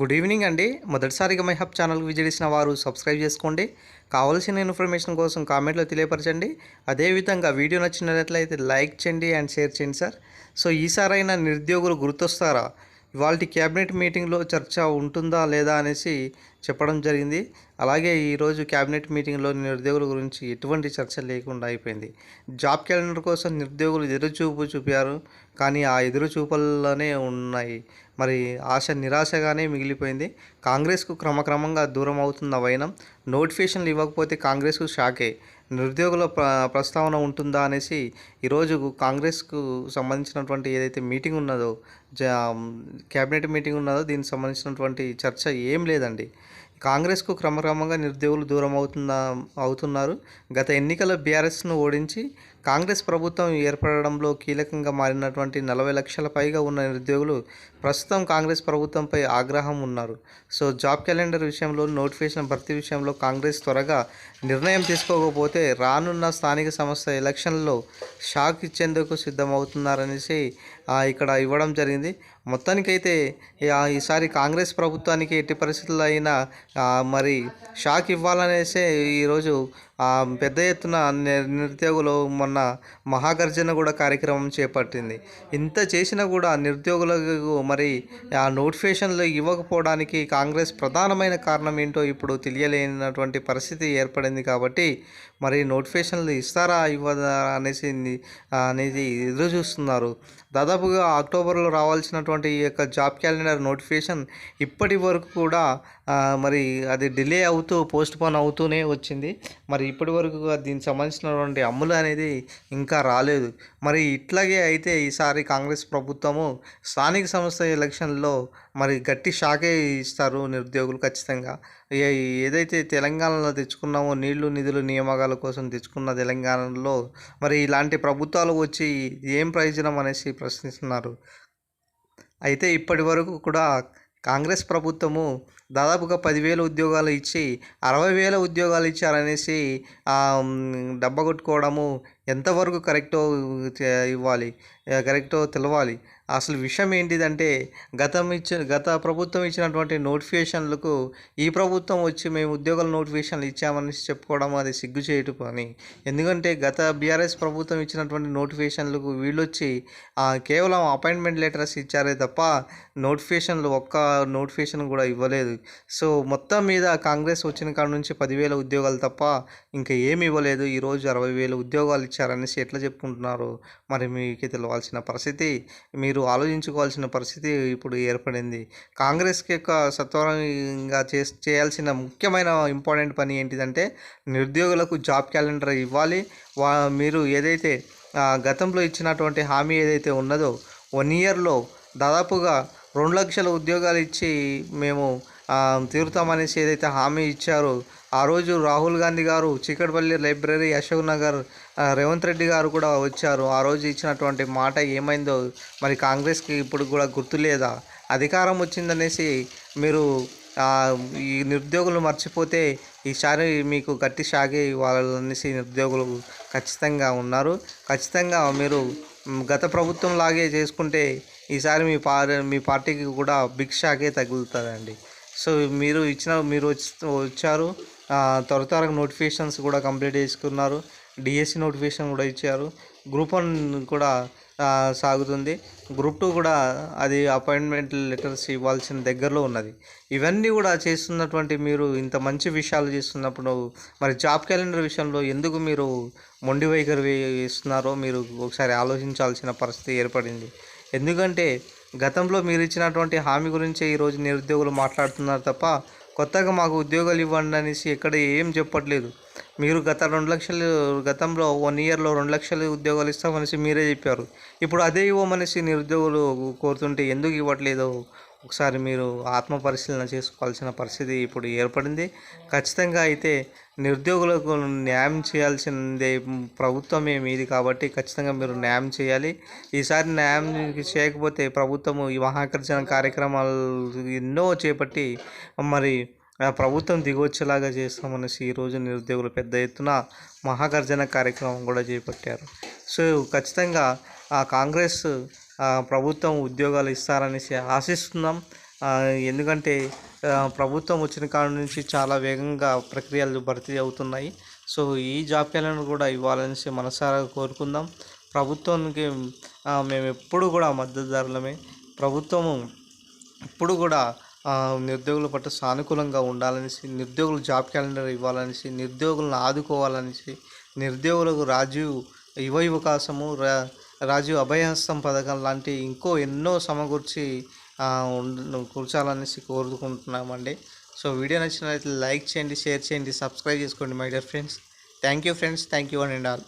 Good evening అండి. మొదటిసారిగా my hub ఛానల్కి విజిట్ చేసిన వారు సబ్స్క్రైబ్ చేసుకోండి. కావాల్సిన ఇన్ఫర్మేషన్ కోసం కామెంట్లో తెలియపరచండి. అదేవిధంగా వీడియో నచ్చినట్లయితే లైక్ చేయండి అండ్ షేర్ చేయండి సార్. సో ఈసారైనా నిరుద్యోగులు గుర్తొస్తారా? ఇవాళ క్యాబినెట్ మీటింగ్లో చర్చ ఉంటుందా లేదా అనేసి చెప్పడం జరిగింది. అలాగే ఈరోజు క్యాబినెట్ మీటింగ్లో నిరుద్యోగుల గురించి ఎటువంటి చర్చ లేకుండా అయిపోయింది. జాబ్ క్యాలెండర్ కోసం నిరుద్యోగులు ఎదురుచూపు చూపారు. కానీ ఆ ఎదురుచూపుల్లోనే ఉన్నాయి. మరి ఆశ నిరాశగానే మిగిలిపోయింది. కాంగ్రెస్కు క్రమక్రమంగా దూరం అవుతున్న వైనం నోటిఫికేషన్లు ఇవ్వకపోతే కాంగ్రెస్కు షాకే. నిరుద్యోగుల ప్ర ప్రస్తావన ఉంటుందా అనేసి ఈరోజు కాంగ్రెస్కు సంబంధించినటువంటి ఏదైతే మీటింగ్ ఉన్నదో జా క్యాబినెట్ మీటింగ్ ఉన్నదో దీనికి సంబంధించినటువంటి చర్చ ఏం లేదండి. కాంగ్రెస్కు క్రమక్రమంగా నిరుద్యోగులు దూరం అవుతున్న అవుతున్నారు. గత ఎన్నికల బీఆర్ఎస్ను ఓడించి కాంగ్రెస్ ప్రభుత్వం ఏర్పడడంలో కీలకంగా మారినటువంటి నలభై లక్షల పైగా ఉన్న నిరుద్యోగులు ప్రస్తుతం కాంగ్రెస్ ప్రభుత్వంపై ఆగ్రహం ఉన్నారు. సో జాబ్ క్యాలెండర్ విషయంలో నోటిఫికేషన్ భర్తీ విషయంలో కాంగ్రెస్ త్వరగా నిర్ణయం తీసుకోకపోతే రానున్న స్థానిక సంస్థ ఎలక్షన్లో షాక్ ఇచ్చేందుకు సిద్ధమవుతున్నారనేసి ఇక్కడ ఇవ్వడం జరిగింది. మొత్తానికైతే ఈసారి కాంగ్రెస్ ప్రభుత్వానికి ఎట్టి పరిస్థితుల్లో అయినా మరి షాక్ ఇవ్వాలనేసే ఈరోజు పెద్ద ఎత్తున నిరుద్యోగులు మొన్న మహాగర్జన కూడా కార్యక్రమం చేపట్టింది. ఇంత చేసినా కూడా నిరుద్యోగులకు మరి ఆ నోటిఫికేషన్లు ఇవ్వకపోవడానికి కాంగ్రెస్ ప్రధానమైన కారణం ఏంటో ఇప్పుడు తెలియలేనటువంటి పరిస్థితి ఏర్పడింది కాబట్టి మరి నోటిఫికేషన్లు ఇస్తారా ఇవ్వదా అనేసి అనేది ఎదురు చూస్తున్నారు. దాదాపుగా అక్టోబర్లో రావాల్సినటువంటి ఈ యొక్క జాబ్ క్యాలెండర్ నోటిఫికేషన్ ఇప్పటి వరకు కూడా మరి అది డిలే అవుతూ పోస్ట్ పోన్ అవుతూనే వచ్చింది. మరి ఇప్పటి వరకు దీనికి సంబంధించినటువంటి అమ్ములు అనేది ఇంకా రాలేదు. మరి ఇట్లాగే అయితే ఈసారి కాంగ్రెస్ ప్రభుత్వము స్థానిక సంస్థ ఎలక్షన్లో మరి గట్టి షాకే ఇస్తారు నిరుద్యోగులు ఖచ్చితంగా. ఏదైతే తెలంగాణలో తెచ్చుకున్నామో నీళ్ళు నిధులు నియామకాల కోసం తెచ్చుకున్న తెలంగాణలో మరి ఇలాంటి ప్రభుత్వాలు వచ్చి ఏం ప్రయోజనం అనేసి ప్రశ్నిస్తున్నారు. అయితే ఇప్పటి వరకు కూడా కాంగ్రెస్ ప్రభుత్వము దాదాపుగా పదివేల ఉద్యోగాలు ఇచ్చి అరవై వేల ఉద్యోగాలు ఇచ్చారనేసి డబ్బ కొట్టుకోవడము ఎంతవరకు కరెక్టో ఇవ్వాలి. కరెక్టో తెలవాలి. అసలు విషయం ఏంటిదంటే గతం ఇచ్చిన గత ప్రభుత్వం ఇచ్చినటువంటి నోటిఫికేషన్లకు ఈ ప్రభుత్వం వచ్చి మేము ఉద్యోగాల నోటిఫికేషన్లు ఇచ్చామని చెప్పుకోవడం అది సిగ్గు చేయటం పని ఎందుకంటే గత బీఆర్ఎస్ ప్రభుత్వం ఇచ్చినటువంటి నోటిఫికేషన్లకు వీళ్ళొచ్చి వచ్చి కేవలం అపాయింట్మెంట్ లెటర్స్ ఇచ్చారే తప్ప నోటిఫికేషన్లు ఒక్క నోటిఫికేషన్ కూడా ఇవ్వలేదు. సో మొత్తం మీద కాంగ్రెస్ వచ్చిన కాడ నుంచి పదివేల ఉద్యోగాలు తప్ప ఇంకా ఏమి ఇవ్వలేదు. ఈరోజు అరవై వేల ఉద్యోగాలు ఇచ్చారనేసి ఎట్లా చెప్పుకుంటున్నారు? మరి మీకు తెలవాల్సిన పరిస్థితి మీరు ఆలోచించుకోవాల్సిన పరిస్థితి ఇప్పుడు ఏర్పడింది. కాంగ్రెస్కి యొక్క సత్వరంగా చే చేయాల్సిన ముఖ్యమైన ఇంపార్టెంట్ పని ఏంటిదంటే నిరుద్యోగులకు జాబ్ క్యాలెండర్ ఇవ్వాలి. వా మీరు ఏదైతే గతంలో ఇచ్చినటువంటి హామీ ఏదైతే ఉన్నదో వన్ ఇయర్లో దాదాపుగా రెండు లక్షల ఉద్యోగాలు ఇచ్చి మేము తీరుతామనేసి ఏదైతే హామీ ఇచ్చారో ఆ రోజు రాహుల్ గాంధీ గారు చికట్పల్లి లైబ్రరీ అశోక్ నగర్ రేవంత్ రెడ్డి గారు కూడా వచ్చారు. ఆ రోజు ఇచ్చినటువంటి మాట ఏమైందో మరి కాంగ్రెస్కి ఇప్పుడు కూడా గుర్తులేదా? అధికారం వచ్చిందనేసి మీరు ఈ నిరుద్యోగులు మర్చిపోతే ఈసారి మీకు గట్టి షాగే ఇవ్వాలనేసి నిరుద్యోగులు ఖచ్చితంగా ఉన్నారు. ఖచ్చితంగా మీరు గత ప్రభుత్వం లాగే చేసుకుంటే ఈసారి మీ పా మీ పార్టీకి కూడా బిగ్ షాకే తగులుతుందండి. సో మీరు ఇచ్చిన మీరు వచ్చి- వచ్చారు. త్వర త్వరగా నోటిఫికేషన్స్ కూడా కంప్లీట్ చేసుకున్నారు. డిఎస్సి నోటిఫికేషన్ కూడా ఇచ్చారు. గ్రూప్ వన్ కూడా సాగుతుంది. గ్రూప్ టూ కూడా అది అపాయింట్మెంట్ లెటర్స్ ఇవ్వాల్సిన దగ్గరలో ఉన్నది. ఇవన్నీ కూడా చేస్తున్నటువంటి మీరు ఇంత మంచి విషయాలు చేస్తున్నప్పుడు మరి జాబ్ క్యాలెండర్ విషయంలో ఎందుకు మీరు మొండి వైఖరి వేస్తున్నారో మీరు ఒకసారి ఆలోచించాల్సిన పరిస్థితి ఏర్పడింది. ఎందుకంటే గతంలో మీరు ఇచ్చినటువంటి హామీ గురించే ఈరోజు నిరుద్యోగులు మాట్లాడుతున్నారు తప్ప కొత్తగా మాకు ఉద్యోగాలు ఇవ్వండి అనేసి ఎక్కడ ఏం చెప్పట్లేదు. మీరు గత రెండు లక్షలు గతంలో వన్ ఇయర్లో రెండు లక్షలు ఉద్యోగాలు ఇస్తామనేసి మీరే చెప్పారు. ఇప్పుడు అదే ఇవ్వమనేసి నిరుద్యోగులు కోరుతుంటే ఎందుకు ఇవ్వట్లేదు? ఒకసారి మీరు ఆత్మ పరిశీలన చేసుకోవాల్సిన పరిస్థితి ఇప్పుడు ఏర్పడింది. ఖచ్చితంగా అయితే నిరుద్యోగులకు న్యాయం చేయాల్సిందే ప్రభుత్వమే మీది కాబట్టి ఖచ్చితంగా మీరు న్యాయం చేయాలి. ఈసారి న్యాయం చేయకపోతే ప్రభుత్వము ఈ మహాకర్జన కార్యక్రమాలు ఎన్నో చేపట్టి మరి ఆ ప్రభుత్వం దిగొచ్చేలాగా చేస్తామనేసి ఈరోజు నిరుద్యోగులు పెద్ద ఎత్తున మహాగర్జన కార్యక్రమం కూడా చేపట్టారు. సో ఖచ్చితంగా ఆ కాంగ్రెస్ ప్రభుత్వం ఉద్యోగాలు ఇస్తారనేసి ఆశిస్తున్నాం. ఎందుకంటే ప్రభుత్వం వచ్చిన కాడ నుంచి చాలా వేగంగా ప్రక్రియలు భర్తీ అవుతున్నాయి. సో ఈ జాబ్ క్యాలెండర్ కూడా ఇవ్వాలనేసి మనసారా కోరుకుందాం. ప్రభుత్వానికి మేము ఎప్పుడు కూడా మద్దతుదారులమే. ప్రభుత్వము ఇప్పుడు కూడా నిరుద్యోగుల పట్ల సానుకూలంగా ఉండాలనేసి నిరుద్యోగులు జాబ్ క్యాలెండర్ ఇవ్వాలనేసి నిరుద్యోగులను ఆదుకోవాలనేసి నిరుద్యోగులకు రాజీవ్ యువ అవకాశము రా రాజీవ్ అభయహస్తం పథకం లాంటి ఇంకో ఎన్నో సమకూర్చి కూర్చాలనేసి కోరుకుంటున్నామండి. సో వీడియో నచ్చినట్లయితే లైక్ చేయండి షేర్ చేయండి సబ్స్క్రైబ్ చేసుకోండి my dear friends. Thank you friends. Thank you and all.